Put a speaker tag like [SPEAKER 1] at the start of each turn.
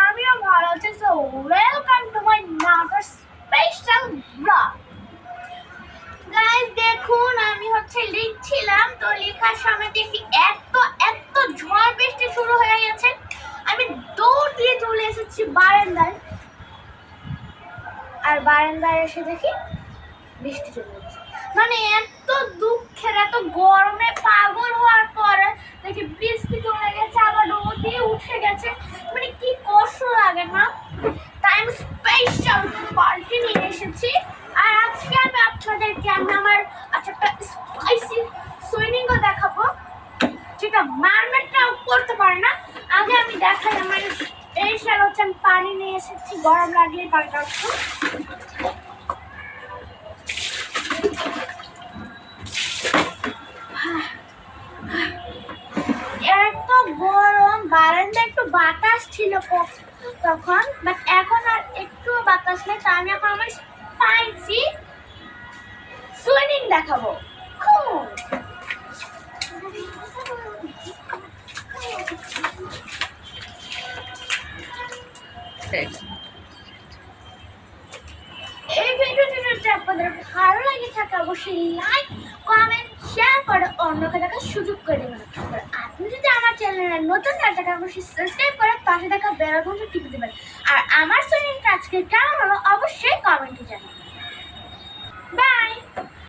[SPEAKER 1] আমিও ভালো আছি। সো ওয়েলকাম গাইস দেখুন, আমি হচ্ছে লিখছিলাম তো লেখার সময় দেখি এত এত ঝড় বৃষ্টি শুরু হয়ে গেছে। আমি দৌড় দিয়ে চলে এসেছি বারান্দায়। আর বারান্দায় এসে দেখি বৃষ্টি চলে যাচ্ছে মানে দুঃখের এত গরমে পাগল হওয়ার পরে দেখি বৃষ্টি চলে গেছে আবার রোদে উঠে গেছে মানে কি কষ্ট লাগে না তাই আমি স্পেশাল পার্টি নিয়ে এসেছি। আর আজকে আমি আপনাদেরকে, আমি আমার আচ্ছা একটা স্পাইসি সুইমিংও দেখাবো, যেটা মারমেটটাও করতে পারে না। আগে আমি দেখাই, আমার এই সাল হচ্ছে, আমি পানি নিয়ে এসেছি, গরম লাগলে পানিটা একটু। এত গরম বারান্দা একটু বাতাস ছিল তখন বাট এখন আর একটু বাতাস নেই তা আমি এখন আমার স্পাইসি সুইমিং দেখাবো। এই ভিডিওটি যদি আপনাদের ভালো লাগে থাকে অবশ্যই লাইক কমেন্ট শেয়ার করে অন্যকে দেখার সুযোগ করে দেবেন আর আপনি যদি আমার চ্যানেলে নতুন না থাকে অবশ্যই সাবস্ক্রাইব করে পাশে থাকা বেল আইকনটি টিপে দেবেন। আর আমার চ্যানেলটা আজকে কেমন হলো অবশ্যই কমেন্টে জানাবেন।